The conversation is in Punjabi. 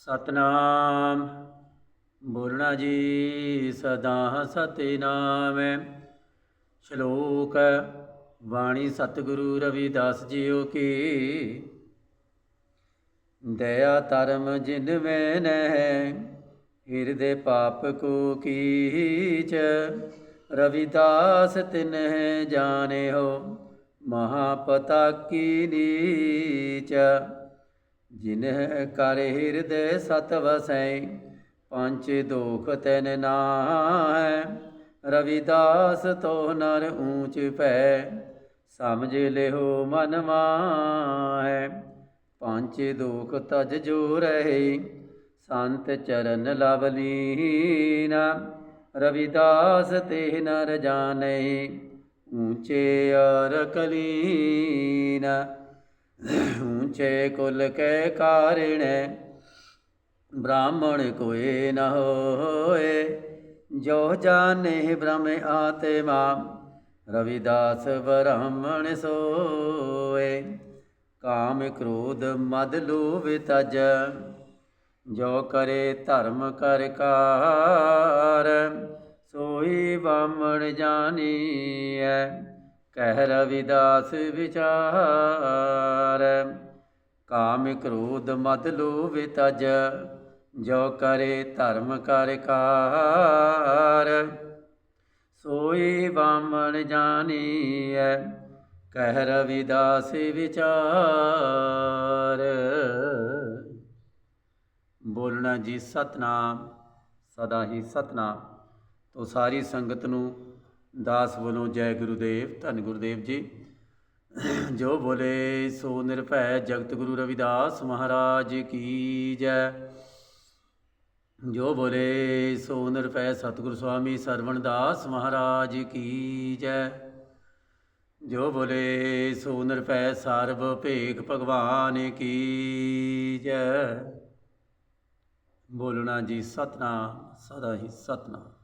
ਸਤਨਾਮ। ਬੋਲਣਾ ਜੀ, ਸਦਾ ਸਤਿਨਾਮ। ਸ਼ਲੋਕ, ਬਾਣੀ ਸਤਿਗੁਰੂ ਰਵਿਦਾਸ ਜੀਓ ਕੀ। ਦਇਆ ਧਰਮ ਜਿਨ ਮੈਂ ਨਹਿ, ਹਿਰਦੇ ਪਾਪ ਕੋ ਕੀਚ। ਰਵਿਦਾਸ ਤਿਨਹਿ ਜਾਣਿਓ ਮਹਾਪਤਾ ਕੀ ਨੀਚ। ਜਿਨਹਿ ਕਰ ਹਿਰਦੇ ਸਤ ਵਸੈ ਪੰਚ ਦੁਖ ਤੈਨ ਨਾਹੈ। ਰਵਿਦਾਸ ਤੋ ਨਰ ਊਚ ਭੈ, ਸਮਝ ਲਿਓ ਮਨ ਮਾਹੈ। ਪੰਚ ਦੁਖ ਤਜ ਜੋ ਰਹੇ, ਸੰਤ ਚਰਨ ਲਵ ਲੀਨਾ। ਰਵਿਦਾਸ ਤੇ ਨਰ ਜਾਣੈ, ਊਚੇ ਅਰ ਕਲੀਨਾ ਊਚੇ ਕੁਲ ਕੈ ਕਾਰਿਣੈ ਬ੍ਰਾਹਮਣ ਕੋਏ ਨ ਹੋਏ। ਜੋ ਜਾਣੇ ਬ੍ਰਹਮ ਆਤਮਾ, ਰਵਿਦਾਸ ਬ੍ਰਾਹਮਣ ਸੋਏ। ਕਾਮ ਕ੍ਰੋਧ ਮਦ ਲੋਭ ਤਜ, ਜੋ ਕਰੇ ਧਰਮ ਕਰ ਕਾਰ। ਸੋਈ ਬਾਮਣ ਜਾਣੀਐ ਕਹਿ ਰਵਿਦਾਸ ਵਿਚਾਰ। ਕਾਮ ਕ੍ਰੋਧ ਮਦ ਲੋਭ ਤਜ, ਜੋ ਕਰੇ ਧਰਮ ਕਰ ਕਾਰ। ਸੋਈ ਬਾਮਣ ਜਾਣੀਐ, ਕਹਿ ਰਵਿਦਾਸ ਵਿਚਾਰ। ਬੋਲਣਾ ਜੀ ਸਤਨਾਮ, ਸਦਾ ਹੀ ਸਤਨਾਮ। ਤੋ ਸਾਰੀ ਸੰਗਤ ਨੂੰ ਦਾਸ ਵੱਲੋਂ ਜੈ ਗੁਰੂਦੇਵ, ਧੰਨ ਗੁਰਦੇਵ ਜੀ। ਜੋ ਬੋਲੇ, ਸੋ ਨਿਰਭੈ ਜਗਤ ਗੁਰੂ ਰਵਿਦਾਸ ਮਹਾਰਾਜ ਕੀ ਜੈ। ਜੋ ਬੋਲੇ, ਸੋ ਨਿਰਭੈ ਸਤਿਗੁਰ ਸੁਆਮੀ ਸਰਵਣ ਦਾਸ ਮਹਾਰਾਜ ਕੀ ਜੈ। ਜੋ ਬੋਲੇ, ਸੋ ਨਿਰਭੈ ਸਰਬ ਭੇਖ ਭਗਵਾਨ ਕੀ ਜੈ। ਬੋਲਣਾ ਜੀ, ਸਤਨਾਮ, ਸਦਾ ਹੀ ਸਤਨਾਮ।